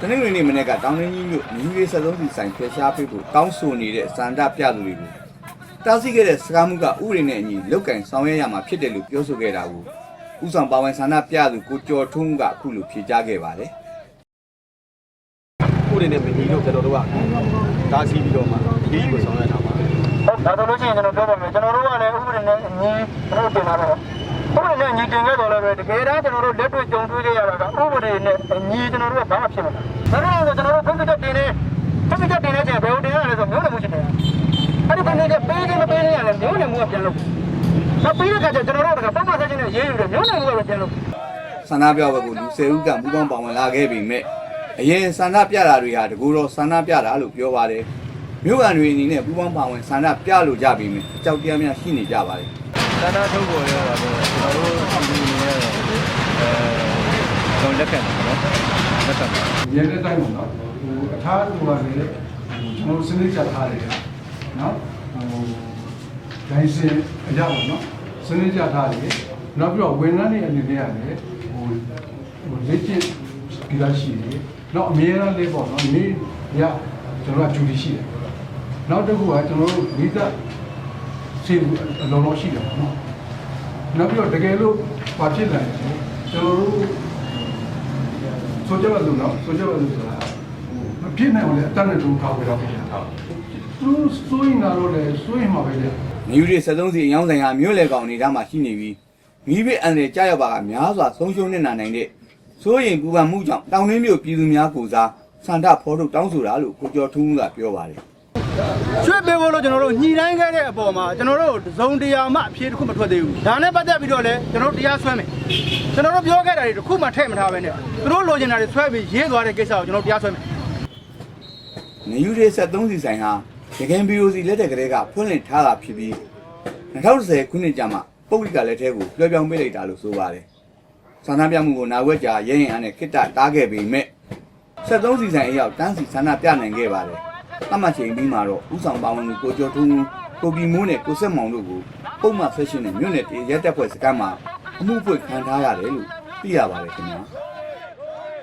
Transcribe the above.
တနင်္ဂနွေနေ့မနေ့ကတောင်ရင်းကြီးမြို့မြူရေး73စီဆိုင်ဖျက်ရှားပေးဖို့တောင်းဆိုနေတဲ့စန္ဒပြသူတွေကိုတားဆီးခဲ့တဲ့စကားမှုကဥပဒေနဲ့အညီလောက်ကင်ဆောင်ရွက်ရမှာဖြစ်တယ်လို့ပြောဆိုခဲ့တာကိုဥဆောင်ပါဝင်ဆန္ဒပြသူကိုကျော်ထွန်းကအခုလိုဖြေကြားခဲ့ပါတယ်ကိုယ်တွေနဲ့မညီလို့ကျွန်တော်တို့ကဒါစီပြီးတော့မှအရေးကြီးကိုဆောင်ရွက်တာပါဟုတ်ဒါဆိုလို့ရှိရင်ကျွန်တော်ပြောပါမယ်ကျွန်တော်တို့ကလည်းဥပဒေနဲ့အညီကျွန်တော်တင်လာတော့ ဥပဒေနဲ့အညီတင်ခဲ့တော့လည်းပဲတကယ်တမ်းကျွန်တော်တို့လက်တွေ့ကြုံတွေ့ခဲ့ရတာကဥပဒေနဲ့အညီကျွန်တော်တို့ကဘာမှဖြစ်မလာဒါကြောင့်ကျွန်တော်တို့ဖုန်းကတင်နေဖုန်းကတင်နေချင်းဘယ်လိုတင်ရလဲဆိုမျိုးနဲ့မှုရှိတယ်အဲ့ဒီဘယ်နေကပေးခြင်းမပေးခြင်းရလဲမျိုးနဲ့မှုကပြန်လို့နောက်ပြီးတဲ့အခါကျကျွန်တော်တို့ကပုံမှန်ဆက်ချင်းနဲ့ရေးယူတယ်မျိုးနဲ့မှုကပဲပြန်လို့ဆန္ဒပြပွဲကိုလူ၁၀ဦးကပူးပေါင်းပါဝင်လာခဲ့ပေမဲ့အရင်ဆန္ဒပြတာတွေဟာတကူတော့ဆန္ဒပြတာလို့ပြောပါတယ်မြို့ကန်တွေအနေနဲ့ပူးပေါင်းပါဝင်ဆန္ဒပြလို့ကြပြီမယ်အကြောက်တရားများရှိနေကြပါတယ် တဏှာထုတ်ပေါ်ရတာတော့ကျွန်တော်တို့ဒီနေရတော့အဲကျွန်တော်လက်ခံတယ်နော်လက်ခံတယ်ရဲတဲ့တိုင်းပေါ့နော်ဟိုအထားတူပါလေဟိုကျွန်တော်စနစ်ချထားတယ်နော်ဟိုဒိုင်းစင်အရာပေါ့နော်စနစ်ချထားတယ်နောက်ပြီးတော့ဝန်ထမ်းတွေအနေနဲ့ရတယ်ဟိုဟိုလက်ကျင့်ဒီလားရှိတယ်နောက်အမြဲတမ်းလေးပေါ့နော်နေ့ညကျွန်တော်ကဂျူဒီရှိတယ်နောက်တစ်ခုကကျွန်တော်တို့မိသား စီအလုံးလုံးရှိတယ်ပေါ့နော်နောက်ပြီးတော့တကယ်လို့ဘာဖြစ်လာလဲကျွန်တော်တို့ဆိုကြပါစို့နော်ဆိုကြပါစို့ဆိုတာမဖြစ်နိုင်ဘူးလေအတန်းနဲ့တူခါဝေတော့ဖြစ်တာဟုတ်သူစိုးရင်တော့လေစိုးရင်မှာပဲလေ။မြူရီ73စီအယောင်းဆိုင်ဟာမြို့လေကောင်နေတာမှာရှိနေပြီးမိဘအန်ရဲ့ကြားရောက်ပါကများစွာဆုံးရှုံးနေနိုင်တဲ့စိုးရင်ပူပန်မှုကြောင့်တောင်နှင်းမြို့ပြည်သူများကိုစားစန္ဒဖော်ထုတ်တောင်းဆိုတာလို့ကိုကျော်ထွန်းကပြောပါတယ် ရွှေ့ပေးဖို့လို့ကျွန်တော်တို့ညှိနှိုင်းခဲ့တဲ့အပေါ်မှာကျွန်တော်တို့ဇုံတရားမှအဖြေတစ်ခုမထွက်သေးဘူးဒါနဲ့ပတ်သက်ပြီးတော့လည်းကျွန်တော်တို့တရားစွဲမယ်ကျွန်တော်တို့ပြောခဲ့တာတွေတစ်ခုမှထည့်မထားပဲနဲ့သူတို့လိုချင်တာတွေဆွဲပြီးရေးသွားတဲ့ကိစ္စကိုကျွန်တော်တို့တရားစွဲမယ်။မြူရီ73စီဆိုင်ဟာရခိုင် BOC လက်ထက်ကလေးကဖွင့်လှစ်ထားတာဖြစ်ပြီး2010ခုနှစ်ကျမှပုဂ္ဂလိကလက်ထဲကိုလွှဲပြောင်းပေးလိုက်တာလို့ဆိုပါတယ်။ဆန္ဒပြမှုကိုနာဝက်ကြာရဲရင်အားနဲ့ခိတ္တတားခဲ့ပေမဲ့73စီဆိုင်အရောက်တန်းစီဆန္ဒပြနိုင်ခဲ့ပါတယ်။ အမှတ်ချိန်ပြီးမှာတော့ဥဆောင်ပါဝင်သူကိုကျော်ထွန်းကိုပြည်မိုးနဲ့ကိုဆက်မောင်တို့ကိုပုံမှန်ဆက်ရှင်နဲ့မြို့နယ်တရဲတက်ဖွဲ့စကမ်းမှာအမှုပွင့်ခံထားရတယ်လို့သိရပါတယ်ခင်ဗျာ။